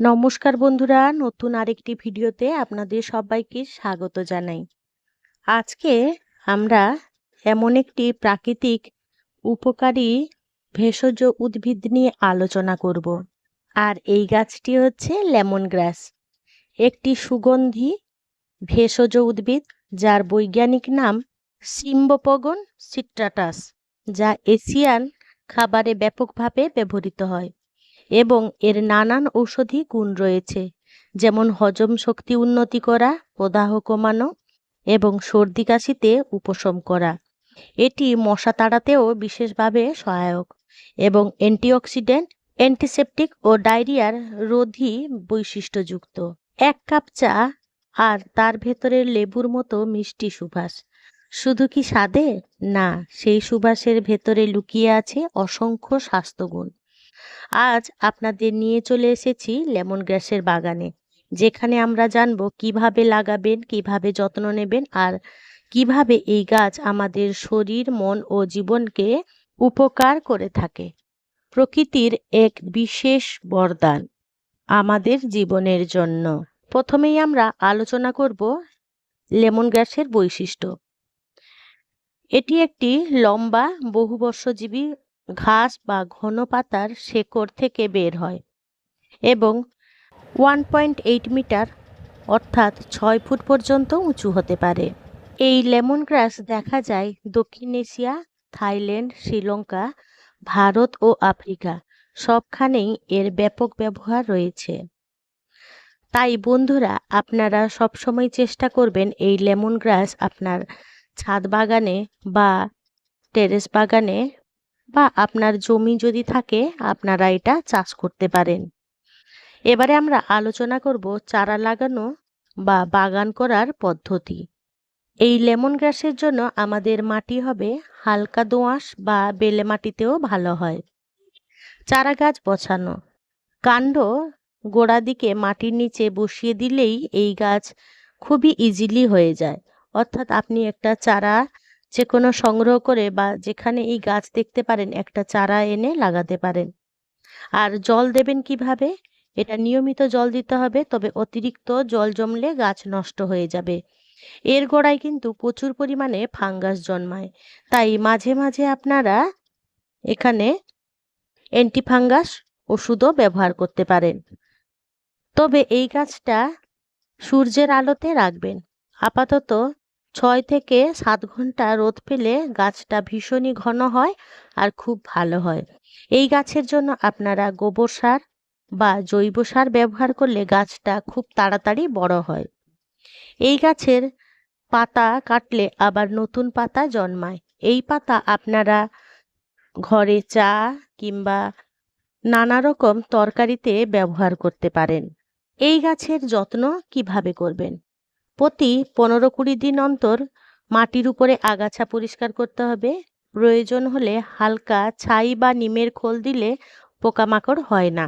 নমস্কার বন্ধুরা, নতুন আরেকটি ভিডিওতে আপনাদের সবাইকে স্বাগত জানাই। আজকে আমরা এমন একটি প্রাকৃতিক উপকারী ভেষজ উদ্ভিদ নিয়ে আলোচনা করব। আর এই গাছটি হচ্ছে লেমন গ্রাস একটি সুগন্ধি ভেষজ উদ্ভিদ যার বৈজ্ঞানিক নাম সিম্বোপগন সিট্রাটাস, যা এশিয়ান খাবারে ব্যাপকভাবে ব্যবহৃত হয়। এবং এর নানান ঔষধি গুণ রয়েছে, যেমন হজম শক্তি উন্নতি করা, প্রদাহ কমানো এবং সর্দি কাশিতে উপশম করা। এটি মশা তাড়াতেও বিশেষভাবে সহায়ক এবং অ্যান্টিঅক্সিডেন্ট, অ্যান্টিসেপটিক ও ডায়রিয়ার রোধী বৈশিষ্ট্যযুক্ত। এক কাপ চা আর তার ভেতরের লেবুর মতো মিষ্টি সুবাস। শুধু কি স্বাদে? না, সেই সুবাসের ভেতরে লুকিয়ে আছে অসংখ্য স্বাস্থ্যগুণ। আজ আপনাদের নিয়ে চলে এসেছি লেমন গ্রাসের বাগানে। যেখানে আমরা জানব কীভাবে লাগাবেন, কীভাবে যত্ন নেবেন আর কীভাবে এই গাছ আমাদের শরীর, মন ও জীবনকে উপকার করে থাকে। প্রকৃতির এক বিশেষ বরদান আমাদের জীবনের জন্য। প্রথমেই আমরা আলোচনা করব লেমন গ্যাসের বৈশিষ্ট্য। এটি একটি লম্বা, বহুবর্ষজীবী ঘাস বা ঘন পাতার শেকড় থেকে বের হয় এবং ওয়ান পয়েন্ট এইট মিটার অর্থাৎ ছয় ফুট পর্যন্ত উঁচু হতে পারে। এই লেমন গ্রাস দেখা যায় দক্ষিণ এশিয়া, থাইল্যান্ড, শ্রীলঙ্কা, ভারত ও আফ্রিকা, সবখানেই এর ব্যাপক ব্যবহার রয়েছে। তাই বন্ধুরা, আপনারা সবসময় চেষ্টা করবেন এই লেমন গ্রাস আপনার ছাদ বাগানে বা টেরেস বাগানে বা আপনার জমি যদি থাকে, আপনারা এটা চাষ করতে পারেন। এবারে আমরা আলোচনা করব চারা লাগানো বা বাগান করার পদ্ধতি। এই লেমন গ্রাসের জন্য আমাদের মাটি হবে হালকা দোআঁশ বা বেলে মাটিতেও ভালো হয়। চারা গাছ বসানো। কাণ্ড গোড়া দিকে মাটির নিচে বসিয়ে দিলেই এই গাছ খুবই ইজিলি হয়ে যায়। অর্থাৎ আপনি একটা চারা যে কোনো সংগ্রহ করে বা যেখানে এই গাছ দেখতে পারেন, একটা চারা এনে লাগাতে পারেন। আর জল দেবেন কীভাবে? এটা নিয়মিত জল দিতে হবে, তবে অতিরিক্ত জল জমলে গাছ নষ্ট হয়ে যাবে। এর গোড়ায় কিন্তু প্রচুর পরিমাণে ফাঙ্গাস জন্মায়। তাই মাঝে মাঝে আপনারা এখানে অ্যান্টিফাঙ্গাস ওষুধও ব্যবহার করতে পারেন। তবে এই গাছটা সূর্যের আলোতে রাখবেন। আপাতত ছয় থেকে সাত ঘণ্টা রোদ পেলে গাছটা ভীষণই ঘন হয় আর খুব ভালো হয়। এই গাছের জন্য আপনারা গোবর সার বা জৈব সার ব্যবহার করলে গাছটা খুব তাড়াতাড়ি বড় হয়। এই গাছের পাতা কাটলে আবার নতুন পাতা জন্মায়। এই পাতা আপনারা ঘরে চা কিংবা নানা রকম তরকারিতে ব্যবহার করতে পারেন। এই গাছের যত্ন কীভাবে করবেন? প্রতি পনেরো কুড়ি দিন অন্তর মাটির উপরে আগাছা পরিষ্কার করতে হবে। প্রয়োজন হলে হালকা ছাই বা নিমের খোল দিলে পোকামাকড় হয় না।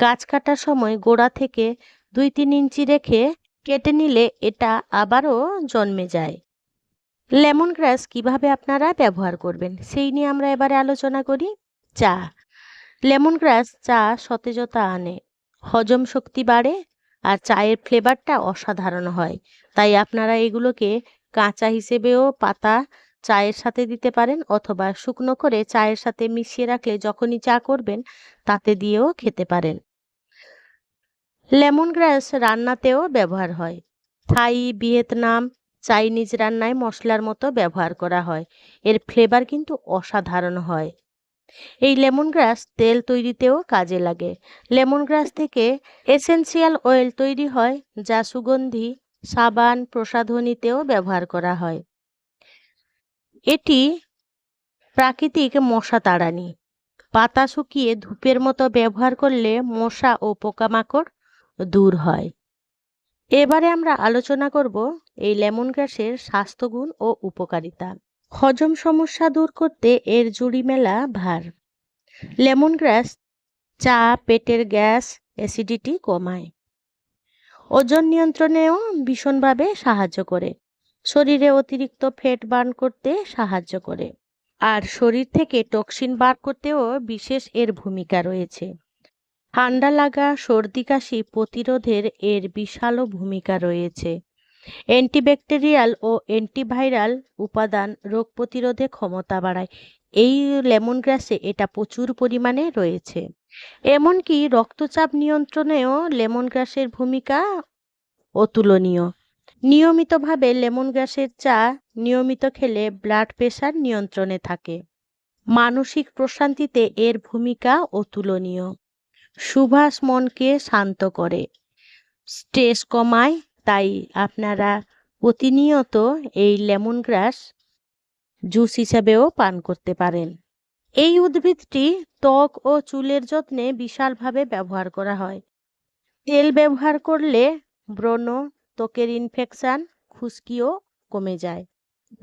গাছ কাটার সময় গোড়া থেকে দুই তিন ইঞ্চি রেখে কেটে নিলে এটা আবারও জন্মে যায়। লেমন গ্রাস কীভাবে আপনারা ব্যবহার করবেন সেই নিয়ে আমরা এবারে আলোচনা করি। চা লেমন গ্রাস চা সতেজতা আনে, হজম শক্তি বাড়ে আর চায়ের ফ্লেভারটা অসাধারণ হয়। তাই আপনারা এগুলোকে কাঁচা হিসেবেও পাতা চায়ের সাথে দিতে পারেন অথবা শুকনো করে চায়ের সাথে মিশিয়ে রাখলে যখনই চা করবেন তাতে দিয়েও খেতে পারেন। লেমন গ্রাস রান্নাতেও ব্যবহার হয়। থাই, ভিয়েতনাম, চাইনিজ রান্নায় মশলার মতো ব্যবহার করা হয়। এর ফ্লেভার কিন্তু অসাধারণ হয়। এই লেমন গ্রাস তেল তৈরিতেও কাজে লাগে। লেমন গ্রাস থেকে এসেন্সিয়াল অয়েল তৈরি হয়, যা সুগন্ধি, সাবান, প্রসাধনীতেও ব্যবহার করা হয়। এটি প্রাকৃতিক মশা তাড়ানি। পাতা শুকিয়ে ধূপের মতো ব্যবহার করলে মশা ও পোকামাকড় দূর হয়। এবারে আমরা আলোচনা করব এই লেমন গ্রাসের স্বাস্থ্যগুণ ও উপকারিতা। হজম সমস্যা দূর করতে এর জুড়ি মেলা ভার। লেমন গ্রাস চা, পেটের গ্যাস, অ্যাসিডিটি কমায়। ওজন নিয়ন্ত্রণেও ভীষণভাবে সাহায্য করে। শরীরে অতিরিক্ত ফ্যাট বার্ন করতে সাহায্য করে। আর শরীর থেকে টক্সিন বার করতেও বিশেষ এর ভূমিকা রয়েছে। ঠান্ডা লাগা, সর্দি কাশি প্রতিরোধের এর বিশালও ভূমিকা রয়েছে। অ্যান্টিব্যাকটেরিয়াল ও অ্যান্টিভাইরাল উপাদান রোগ প্রতিরোধে ক্ষমতা বাড়ায়। এই লেমন গ্রাসে এটা প্রচুর পরিমাণে রয়েছে। এমনকি রক্তচাপ নিয়ন্ত্রণেও লেমন গ্রাসের ভূমিকা অতুলনীয়। নিয়মিতভাবে লেমন গ্রাসের চা নিয়মিত খেলে ব্লাড প্রেশার নিয়ন্ত্রণে থাকে। মানসিক প্রশান্তিতে এর ভূমিকা অতুলনীয়। সুভাষ মনকে শান্ত করে। স্ট্রেস কমায় তাই আপনারা প্রতিনিয়ত এই লেমন গ্রাস জুস হিসাবেও পান করতে পারেন। এই উদ্ভিদটি ত্বক ও চুলের যত্নে বিশালভাবে ব্যবহার করা হয়। তেল ব্যবহার করলে ব্রণ, ত্বকের ইনফেকশান খুশকিও কমে যায়।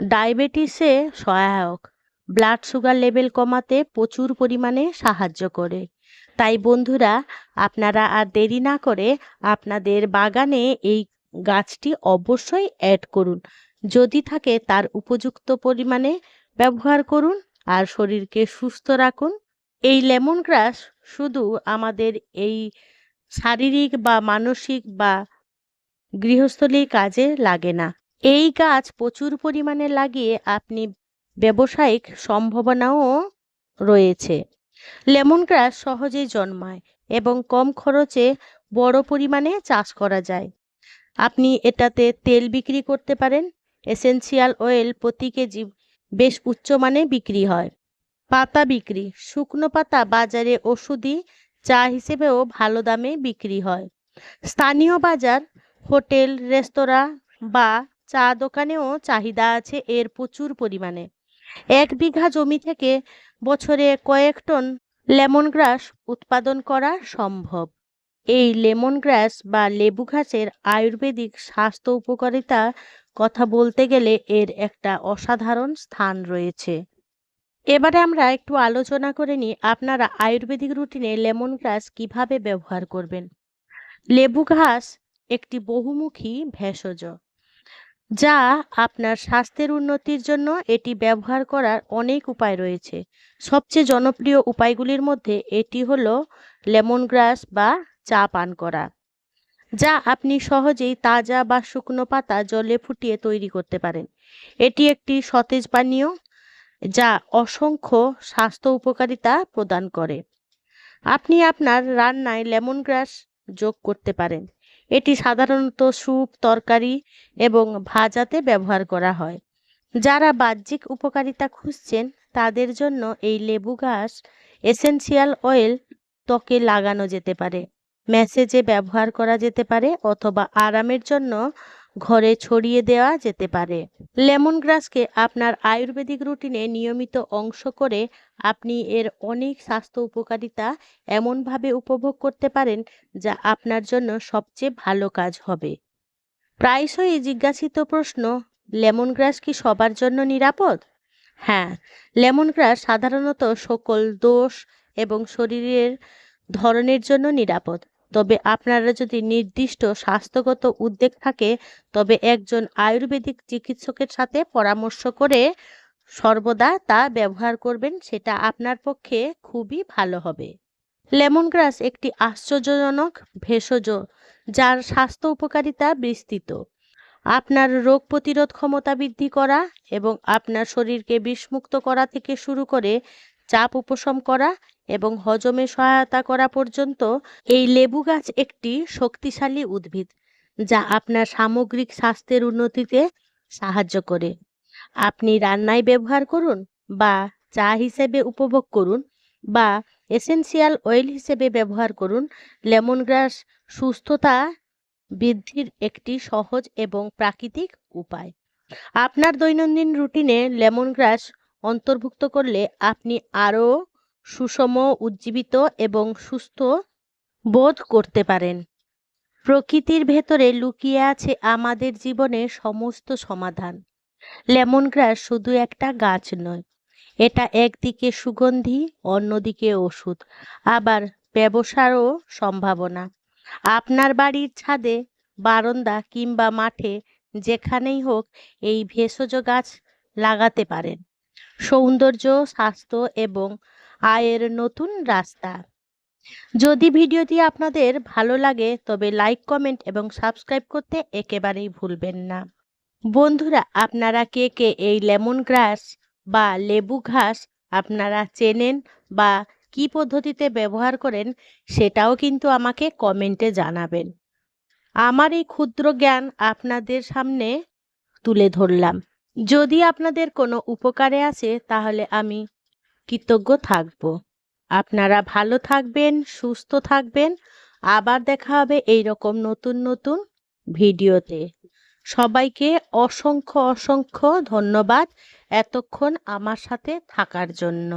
ডায়াবেটিসে সহায়ক। ব্লাড সুগার লেভেল কমাতে প্রচুর পরিমাণে সাহায্য করে। তাই বন্ধুরা, আপনারা আর দেরি না করে আপনাদের বাগানে এই গাছটি অবশ্যই অ্যাড করুন। যদি থাকে তার উপযুক্ত পরিমাণে ব্যবহার করুন আর শরীরকে সুস্থ রাখুন। এই লেমন গ্রাস শুধু আমাদের এই শারীরিক বা মানসিক বা গৃহস্থলী কাজে লাগে না। এই গাছ প্রচুর পরিমাণে লাগিয়ে আপনি ব্যবসায়িক সম্ভাবনাও রয়েছে। লেমন গ্রাস সহজেই জন্মায় এবং কম খরচে বড় পরিমাণে চাষ করা যায়। আপনি এটাতে তেল বিক্রি করতে পারেন। এসেনশিয়াল অয়েল প্রতি কেজি বেশ উচ্চ উচ্চমানে বিক্রি হয়। পাতা বিক্রি, শুকনো পাতা বাজারে ওষুধি চা হিসেবেও ভালো দামে বিক্রি হয়। স্থানীয় বাজার, হোটেল, রেস্তোরাঁ বা চা দোকানেও চাহিদা আছে এর প্রচুর পরিমাণে। এক বিঘা জমি থেকে বছরে কয়েক টন লেমন গ্রাস উৎপাদন করা সম্ভব। এই লেমন গ্রাস বা লেবু ঘাসের আয়ুর্বেদিক স্বাস্থ্য উপকারিতা কথা বলতে গেলে এর একটা অসাধারণ স্থান রয়েছে। এবারে আমরা একটু আলোচনা করে নিই আপনারা আয়ুর্বেদিক রুটিনে লেমন গ্রাস কীভাবে ব্যবহার করবেন। লেবু ঘাস একটি বহুমুখী ভেষজ, যা আপনার স্বাস্থ্যের উন্নতির জন্য এটি ব্যবহার করার অনেক উপায় রয়েছে। সবচেয়ে জনপ্রিয় উপায়গুলির মধ্যে এটি হলো লেমন গ্রাস বা চা পান করা, যা আপনি সহজেই তাজা বা শুকনো পাতা জলে ফুটিয়ে তৈরি করতে পারেন। এটি একটি সতেজ পানীয়, যা অসংখ্য স্বাস্থ্য উপকারিতা প্রদান করে। আপনি আপনার রান্নায় লেমন গ্রাস যোগ করতে পারেন। এটি সাধারণত স্যুপ, তরকারি এবং ভাজাতে ব্যবহার করা হয়। যারা বাহ্যিক উপকারিতা খুঁজছেন, তাদের জন্য এই লেবু গাছ এসেনশিয়াল অয়েল ত্বকে লাগানো যেতে পারে। ম্যাসেজে ব্যবহার করা যেতে পারে অথবা আরামের জন্য ঘরে ছড়িয়ে দেওয়া যেতে পারে। লেমন গ্রাসকে আপনার আয়ুর্বেদিক রুটিনে নিয়মিত অংশ করে আপনি এর অনেক স্বাস্থ্য উপকারিতা এমনভাবে উপভোগ করতে পারেন যা আপনার জন্য সবচেয়ে ভালো কাজ হবে। প্রায়শই জিজ্ঞাসিত প্রশ্ন লেমন গ্রাস কি সবার জন্য নিরাপদ? হ্যাঁ লেমন গ্রাস সাধারণত সকল দোষ এবং শরীরের ধরনের জন্য নিরাপদ। তবে আপনারা যদি নির্দিষ্ট স্বাস্থ্যগত উদ্বেগ থাকে, তবে একজন আয়ুর্বেদিক চিকিৎসকের সাথে পরামর্শ করে সর্বদা তা ব্যবহার করবেন, সেটা আপনার পক্ষে খুবই ভালো হবে। লেমন গ্রাস একটি আশ্চর্যজনক ভেষজ, যার স্বাস্থ্য উপকারিতা বিস্তৃত। আপনার রোগ প্রতিরোধ ক্ষমতা বৃদ্ধি করা এবং আপনার শরীরকে বিষমুক্ত করা থেকে শুরু করে চাপ উপশম করা এবং হজমে সহায়তা করা পর্যন্ত এই লেবু গাছ একটি শক্তিশালী উদ্ভিদ, যা আপনার সামগ্রিক স্বাস্থ্যের উন্নতিতে সাহায্য করে। আপনি রান্নায় ব্যবহার করুন বা চা হিসেবে উপভোগ করুন বা এসেনশিয়াল অয়েল হিসেবে ব্যবহার করুন। লেমন গ্রাস সুস্থতা বৃদ্ধির একটি সহজ এবং প্রাকৃতিক উপায়। আপনার দৈনন্দিন রুটিনে লেমন গ্রাস অন্তর্ভুক্ত করলে আপনি আরও সুষম, উজ্জীবিত এবং সুস্থ বোধ করতে পারেন। প্রকৃতির ভেতরে লুকিয়ে আছে আমাদের জীবনের সমস্ত সমাধান। লেমন গ্রাস শুধু একটা গাছ নয়, এটা একদিকে সুগন্ধি, অন্যদিকে ওষুধ, আবার ব্যবসারও সম্ভাবনা। আপনার বাড়ির ছাদে, বারান্দা কিংবা মাঠে যেখানেই হোক এই ভেষজ গাছ লাগাতে পারেন। সৌন্দর্য, স্বাস্থ্য এবং আয়ের নতুন রাস্তা। যদি ভিডিওটি আপনাদের ভালো লাগে, তবে লাইক, কমেন্ট এবং সাবস্ক্রাইব করতে একেবারেই ভুলবেন না। বন্ধুরা, আপনারা কে কে এই লেমন গ্রাস বা লেবু ঘাস আপনারা চেনেন বা কি পদ্ধতিতে ব্যবহার করেন, সেটাও কিন্তু আমাকে কমেন্টে জানাবেন। আমার এই ক্ষুদ্র জ্ঞান আপনাদের সামনে তুলে ধরলাম। যদি আপনাদের কোনো উপকারে আসে তাহলে আমি কৃতজ্ঞ থাকব। আপনারা ভালো থাকবেন, সুস্থ থাকবেন। আবার দেখা হবে এই রকম নতুন নতুন ভিডিওতে। সবাইকে অসংখ্য অসংখ্য ধন্যবাদ এতক্ষণ আমার সাথে থাকার জন্য।